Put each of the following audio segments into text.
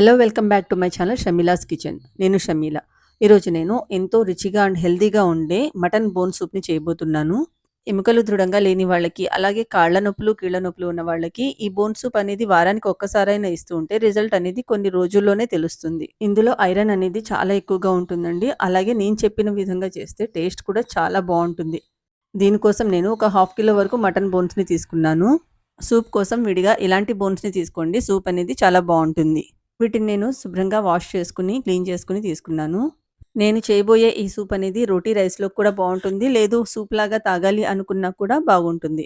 Hello welcome back to my channel Shameela's kitchen నేను షమీల. ఈరోజు నేను ఎంతో రుచిగా అండ్ హెల్దీగా ఉండే మటన్ బోన్ సూప్ని చేయబోతున్నాను. ఎముకలు దృఢంగా లేని వాళ్ళకి అలాగే కాళ్ళ నొప్పులు కీళ్ళ నొప్పులు ఉన్న వాళ్ళకి ఈ బోన్ సూప్ అనేది వారానికి ఒక్కసారైనా ఇస్తూ ఉంటే రిజల్ట్ అనేది కొన్ని రోజుల్లోనే తెలుస్తుంది. ఇందులో ఐరన్ అనేది చాలా ఎక్కువగా ఉంటుందండి. అలాగే నేను చెప్పిన విధంగా చేస్తే టేస్ట్ కూడా చాలా బాగుంటుంది. దీనికోసం నేను ఒక హాఫ్ కిలో వరకు మటన్ బోన్స్ని తీసుకున్నాను. సూప్ కోసం విడిగా ఇలాంటి బోన్స్ని తీసుకోండి. సూప్ అనేది చాలా బాగుంటుంది. వీటిని నేను శుభ్రంగా వాష్ చేసుకుని క్లీన్ చేసుకుని తీసుకున్నాను. నేను చేయబోయే ఈ సూప్ అనేది రోటీ రైస్లో కూడా బాగుంటుంది. లేదు సూప్ లాగా తాగాలి అనుకున్నా కూడా బాగుంటుంది.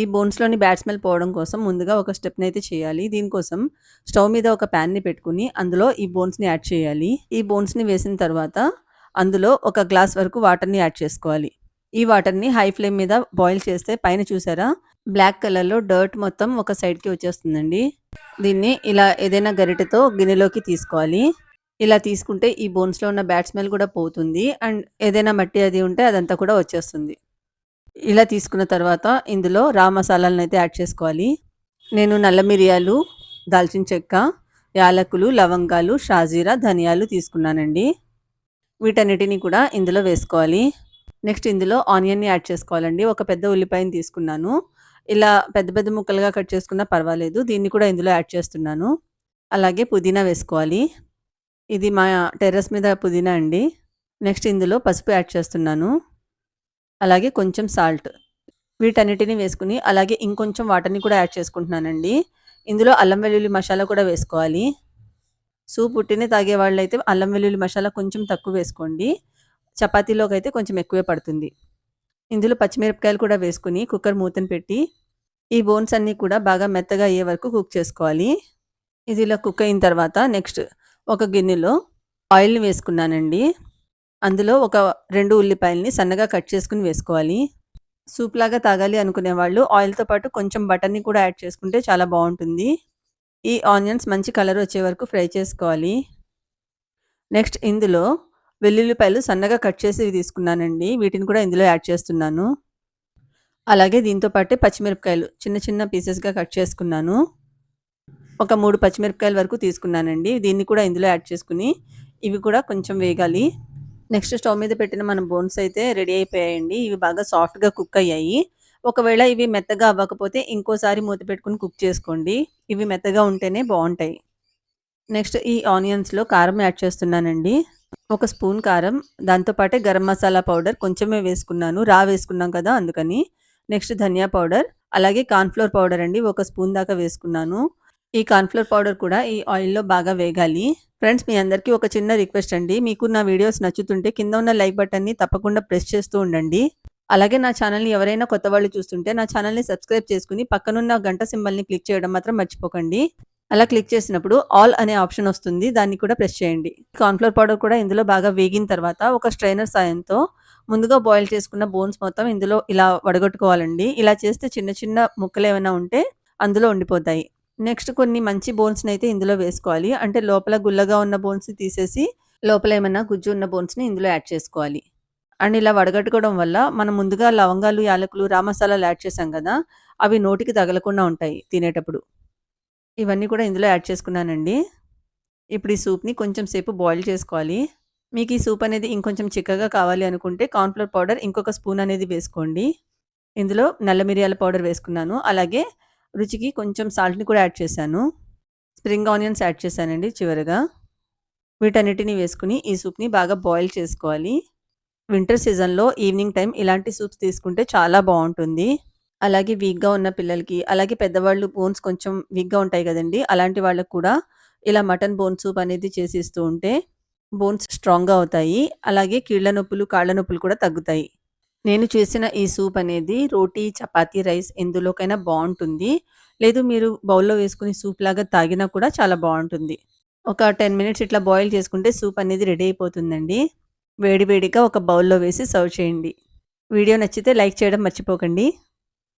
ఈ బోన్స్లోని బ్యాడ్ స్మెల్ పోవడం కోసం ముందుగా ఒక స్టెప్ని అయితే చేయాలి. దీనికోసం స్టవ్ మీద ఒక ప్యాన్ని పెట్టుకుని అందులో ఈ బోన్స్ని యాడ్ చేయాలి. ఈ బోన్స్ని వేసిన తర్వాత అందులో ఒక గ్లాస్ వరకు వాటర్ని యాడ్ చేసుకోవాలి. ఈ వాటర్ని హై ఫ్లేమ్ మీద బాయిల్ చేస్తే పైన చూసారా? బ్లాక్ కలర్లో డర్ట్ మొత్తం ఒక సైడ్కి వచ్చేస్తుందండి. దీన్ని ఇలా ఏదైనా గరిటెతో గిన్నెలోకి తీసుకోవాలి. ఇలా తీసుకుంటే ఈ బోన్స్లో ఉన్న బ్యాడ్ స్మెల్ కూడా పోతుంది. అండ్ ఏదైనా మట్టి అది ఉంటే అదంతా కూడా వచ్చేస్తుంది. ఇలా తీసుకున్న తర్వాత ఇందులో రా మసాలాలను అయితే యాడ్ చేసుకోవాలి. నేను నల్ల మిరియాలు దాల్చిన చెక్క యాలకులు లవంగాలు షాజీరా ధనియాలు తీసుకున్నానండి. వీటన్నిటిని కూడా ఇందులో వేసుకోవాలి. నెక్స్ట్ ఇందులో ఆనియన్ని యాడ్ చేసుకోవాలండి. ఒక పెద్ద ఉల్లిపాయని తీసుకున్నాను. ఇలా పెద్ద పెద్ద ముక్కలుగా కట్ చేసుకున్నా పర్వాలేదు. దీన్ని కూడా ఇందులో యాడ్ చేస్తున్నాను. అలాగే పుదీనా వేసుకోవాలి. ఇది మా టెర్రస్ మీద పుదీనా అండి. నెక్స్ట్ ఇందులో పసుపు యాడ్ చేస్తున్నాను. అలాగే కొంచెం సాల్ట్. వీటన్నిటిని వేసుకుని అలాగే ఇంకొంచెం వాటర్ని కూడా యాడ్ చేసుకుంటున్నానండి. ఇందులో అల్లం వెల్లుల్లి మసాలా కూడా వేసుకోవాలి. సూప్ పుట్టినే తాగే వాళ్ళైతే అయితే అల్లం వెల్లుల్లి మసాలా కొంచెం తక్కువ వేసుకోండి. చపాతీలోకి అయితే కొంచెం ఎక్కువే పడుతుంది. ఇందులో పచ్చిమిరపకాయలు కూడా వేసుకుని కుక్కర్ మూతను పెట్టి ఈ బోన్స్ అన్నీ కూడా బాగా మెత్తగా అయ్యే వరకు కుక్ చేసుకోవాలి. ఇది ఇలా కుక్ అయిన తర్వాత నెక్స్ట్ ఒక గిన్నెలో ఆయిల్ని వేసుకున్నానండి. అందులో ఒక రెండు ఉల్లిపాయలని సన్నగా కట్ చేసుకుని వేసుకోవాలి. సూప్ లాగా తాగాలి అనుకునే వాళ్ళు ఆయిల్తో పాటు కొంచెం బటర్ని కూడా యాడ్ చేసుకుంటే చాలా బాగుంటుంది. ఈ ఆనియన్స్ మంచి కలర్ వచ్చే వరకు ఫ్రై చేసుకోవాలి. నెక్స్ట్ ఇందులో వెల్లుల్లిపాయలు సన్నగా కట్ చేసి తీసుకున్నానండి. వీటిని కూడా ఇందులో యాడ్ చేస్తున్నాను. అలాగే దీంతో పాటే పచ్చిమిరపకాయలు చిన్న చిన్న పీసెస్గా కట్ చేసుకున్నాను. ఒక మూడు పచ్చిమిరపకాయల వరకు తీసుకున్నానండి. దీన్ని కూడా ఇందులో యాడ్ చేసుకుని ఇవి కూడా కొంచెం వేగాలి. నెక్స్ట్ స్టవ్ మీద పెట్టిన మన బోన్స్ అయితే రెడీ అయిపోయాయండి. ఇవి బాగా సాఫ్ట్గా కుక్ అయ్యాయి. ఒకవేళ ఇవి మెత్తగా అవ్వకపోతే ఇంకోసారి మూత పెట్టుకుని కుక్ చేసుకోండి. ఇవి మెత్తగా ఉంటేనే బాగుంటాయి. నెక్స్ట్ ఈ ఆనియన్స్లో కారం యాడ్ చేస్తున్నానండి. ఒక స్పూన్ కారం దాంతోపాటే గరం మసాలా పౌడర్ కొంచెమే వేసుకున్నాను. రా వేసుకున్నాం కదా అందుకని. నెక్స్ట్ ధనియా పౌడర్ అలాగే కార్న్ఫ్లోర్ పౌడర్ అండి ఒక స్పూన్ దాకా వేసుకున్నాను. ఈ కార్న్ఫ్లోర్ పౌడర్ కూడా ఈ ఆయిల్లో బాగా వేగాలి. ఫ్రెండ్స్ మీ అందరికీ ఒక చిన్న రిక్వెస్ట్ అండి. మీకు నా వీడియోస్ నచ్చుతుంటే కింద ఉన్న లైక్ బటన్ని తప్పకుండా ప్రెస్ చేస్తూ ఉండండి. అలాగే నా ఛానల్ని ఎవరైనా కొత్త వాళ్ళు చూస్తుంటే నా ఛానల్ని సబ్స్క్రైబ్ చేసుకుని పక్కనున్న గంట సింబల్ని క్లిక్ చేయడం మాత్రం మర్చిపోకండి. అలా క్లిక్ చేసినప్పుడు ఆల్ అనే ఆప్షన్ వస్తుంది. దాన్ని కూడా ప్రెస్ చేయండి. కార్న్ఫ్లోర్ పౌడర్ కూడా ఇందులో బాగా వేగిన తర్వాత ఒక స్ట్రైనర్ సాయంతో ముందుగా బాయిల్ చేసుకున్న బోన్స్ మొత్తం ఇందులో ఇలా వడగొట్టుకోవాలండి. ఇలా చేస్తే చిన్న చిన్న ముక్కలు ఏమైనా ఉంటే అందులో ఉండిపోతాయి. నెక్స్ట్ కొన్ని మంచి బోన్స్ని అయితే ఇందులో వేసుకోవాలి. అంటే లోపల గుల్లగా ఉన్న బోన్స్ని తీసేసి లోపల ఏమైనా గుజ్జు ఉన్న బోన్స్ని ఇందులో యాడ్ చేసుకోవాలి. అండ్ ఇలా వడగట్టుకోవడం వల్ల మనం ముందుగా లవంగాలు యాలకులు రామసాలాలు యాడ్ చేసాం కదా అవి నోటికి తగలకుండా ఉంటాయి తినేటప్పుడు. ఇవన్నీ కూడా ఇందులో యాడ్ చేసుకున్నానండి. ఇప్పుడు ఈ సూప్ని కొంచెం సేపు బాయిల్ చేసుకోవాలి. మీకు ఈ సూప్ అనేది ఇంకొంచెం చిక్కగా కావాలి అనుకుంటే కార్న్ఫ్లోర్ పౌడర్ ఇంకొక స్పూన్ అనేది వేసుకోండి. ఇందులో నల్ల మిరియాల పౌడర్ వేసుకున్నాను. అలాగే రుచికి కొంచెం సాల్ట్ని కూడా యాడ్ చేశాను. స్ప్రింగ్ ఆనియన్స్ యాడ్ చేశానండి చివరిగా. వీటన్నిటిని వేసుకుని ఈ సూప్ని బాగా బాయిల్ చేసుకోవాలి. వింటర్ సీజన్లో ఈవినింగ్ టైం ఇలాంటి సూప్స్ తీసుకుంటే చాలా బాగుంటుంది. అలాగే వీక్‌గా ఉన్న పిల్లలకి, అలాగే పెద్దవాళ్ళు బోన్స్ కొంచెం వీక్‌గా ఉంటాయి కదండీ! అలాంటి వాళ్ళకి కూడా ఇలా మటన్ బోన్ సూప్ అనేది చేసి ఇస్తూ ఉంటే బోన్స్ స్ట్రాంగ్‌గా అవుతాయి. అలాగే కీళ్ళ నొప్పులు, కాళ్ళ నొప్పులు కూడా తగ్గుతాయి. నేను చేసిన ఈ సూప్ అనేది రోటీ, చపాతీ, రైస్ ఎందులోకైనా బాగుంటుంది లేదు మీరు బౌల్‌లో వేసుకొని సూప్ లాగా తాగినా కూడా చాలా బాగుంటుంది ఒక టెన్ మినిట్స్ ఇట్లా బాయిల్ చేసుకుంటే సూప్ అనేది రెడీ అయిపోతుందండి. వేడి వేడిగా ఒక బౌల్‌లో వేసి సర్వ్ చేయండి. వీడియో నచ్చితే లైక్ చేయడం మర్చిపోకండి.